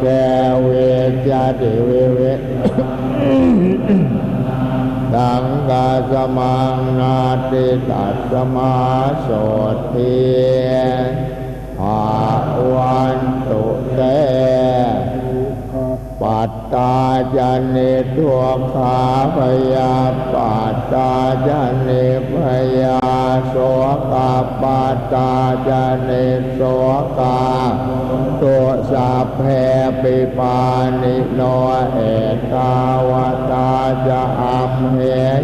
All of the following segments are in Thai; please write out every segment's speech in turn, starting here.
แกเวจาติเวเวตังกาสมังนาติตัสมาโสทีภาวันตุเตปัตตาจันิทุกขาพยาปัตตาจันิ ตตาจันนิโสกาตุสัพเพปิปานิโนเอตาวตาจะอัมเห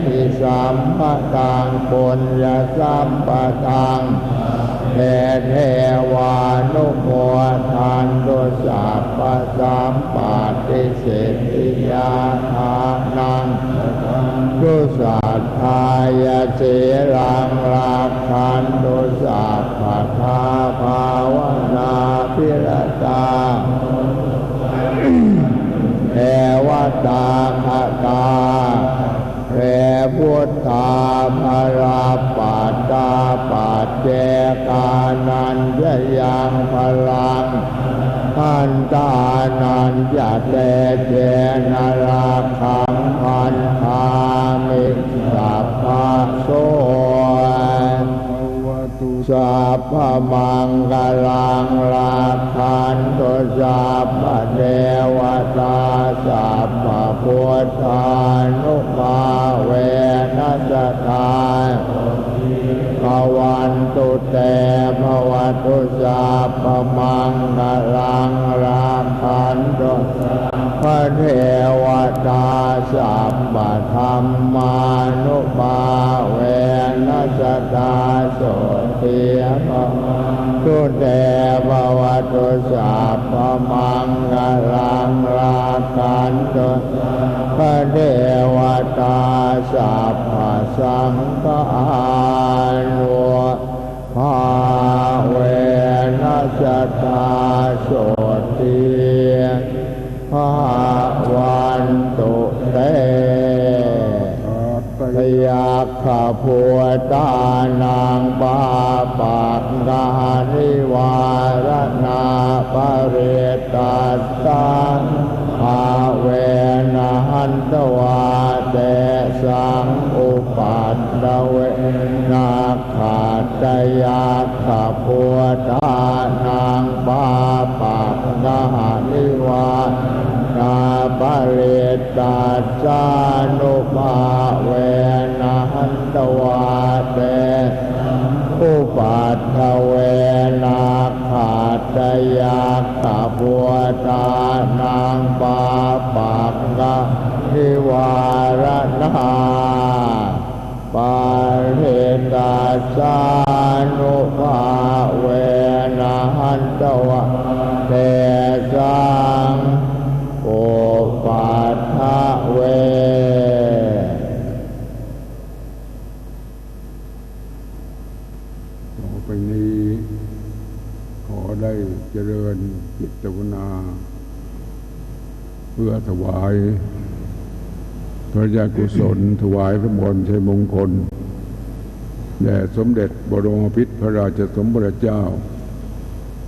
หิสัมปตังปุญญสัมปตังเทเทวานุโมทันตุสัพพสัมปาติสิทิยาทานังตุสัทธายเสรังรา ตาคตาเทพุทธาภราปาตาปาเจกานันยยังพลังพันตานันยะเตเจนราคา พพมังกลังราคันตุสัพพเทวตาสัพพพุทธานุภาเวนัสตาภวันตุเตภวตุสัพพมังกลังราคันตุพระเทวตาสัพพธรรมานุภาเวนัสตาโส ติยภตุเตภวตุสัพพมังก ยาขพัวตานางปาปากนานิวารณาปเรตัสสา ปัตถเวนาขาตยาขาบัวตานางปาปากกะนิวารณาปาเรตัสสา ขอได้เจริญจิตวนา เพื่อถวายพระยากุศล ถวายพระบรมชัยมงคลแด่สมเด็จบรมพิตรพระราชสมภารเจ้า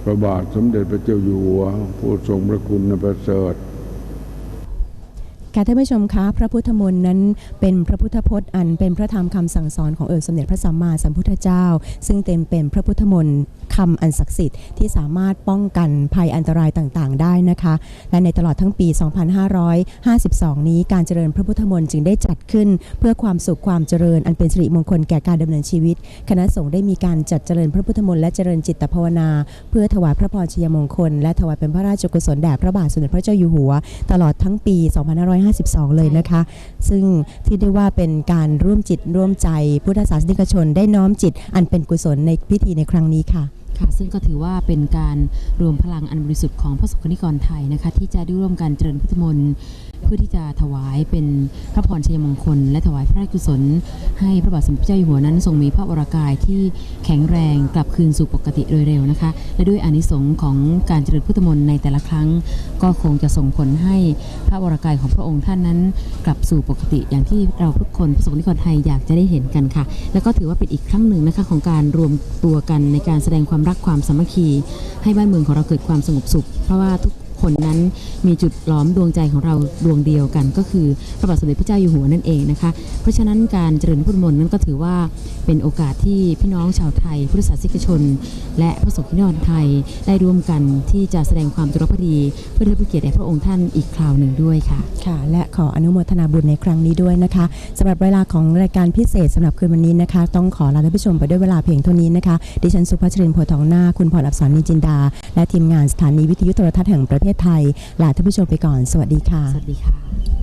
พระบาทสมเด็จพระเจ้าอยู่หัว ผู้ทรงพระคุณประเสริฐ ค่ะท่านผู้ชมคะพระพุทธมนต์นั้นเป็นพระพุทธพจน์อันเป็นพระธรรมคำสั่งสอนของเออสมเด็จพระสัมมาสัมพุทธเจ้า ซึ่งเต็มเป็นพระพุทธมนต์คำอันศักดิ์สิทธิ์ที่สามารถป้องกันภัยอันตรายต่างๆ ได้นะคะ และในตลอดทั้งปี 2552 นี้การเจริญพระพุทธมนต์จึงได้จัดขึ้น เพื่อความสุขความเจริญ อันเป็นสิริมงคลแก่การดำเนินชีวิต คณะสงฆ์ได้มีการจัดเจริญพระพุทธมนต์และเจริญจิตภาวนา เพื่อถวายพระพรชัยมงคล และถวายเป็นพระราชกุศลแด่พระบาทสมเด็จพระเจ้าอยู่หัว ตลอดทั้งปี 2552 52 เลยนะคะ ซึ่งที่ได้ว่าเป็นการร่วมจิตร่วมใจพุทธศาสนิกชนได้น้อมจิตอันเป็นกุศลในพิธีในครั้งนี้ค่ะ ค่ะซึ่งก็ถือว่าเป็นการรวมพลังอันบริสุทธิ์ของพระสงฆ์นิกรไทยนะคะ ที่จะได้ร่วมกันเจริญพุทธมนต์เพื่อที่จะถวายเป็นพระพรชัยมงคล และถวายพระราชกุศล ให้พระบาทสมเด็จพระเจ้าอยู่หัวนั้นทรงมีพระวรากายที่แข็งแรงกลับคืนสู่ปกติโดยเร็วนะคะ และด้วยอานิสงส์ของการเจริญพุทธมนต์ในแต่ละครั้ง ก็คงจะส่งผลให้พระวรากายของพระองค์ท่านนั้น กลับสู่ปกติอย่างที่เราทุกคนพระสงนิกรไทยอยากจะได้เห็นกันค่ะ แล้วก็ถือว่าเป็นอีกครั้งหนึ่งนะคะของการรวมตัวกันในการแสดงความรักความสามัคคี ให้บ้านเมืองของเราเกิดความสงบสุข เพราะว่าทุก คนนั้นมีจุดหลอมดวงใจของเราดวงเดียวกัน ก็คือพระบาทสมเด็จพระเจ้าอยู่หัวนั่นเองนะคะ เพราะฉะนั้นการเจริญพุทธมนต์นั้นก็ถือว่าเป็นโอกาสที่พี่น้องชาวไทย พุทธศาสนิกชน และพระสงฆ์นิกรไทยได้ร่วมกันที่จะแสดงความจงรักภักดี เพื่อเทิดพระเกียรติแด่พระองค์ท่านอีกคราวหนึ่งด้วยค่ะค่ะ และขออนุโมทนาบุญในครั้งนี้ด้วยนะคะสำหรับเวลาของรายการพิเศษสำหรับคืนวันนี้นะคะ ต้องขอลาท่านผู้ชมไปด้วยเวลาเพียงเท่านี้นะคะดิฉันสุภาชรินโพธิ์ทองหน้าคุณพรอับสรนิจินดา และทีมงานสถานีวิทยุโทรทัศน์แห่งประเทศไทยลาท่านผู้ชมไปก่อน สวัสดีค่ะ สวัสดีค่ะ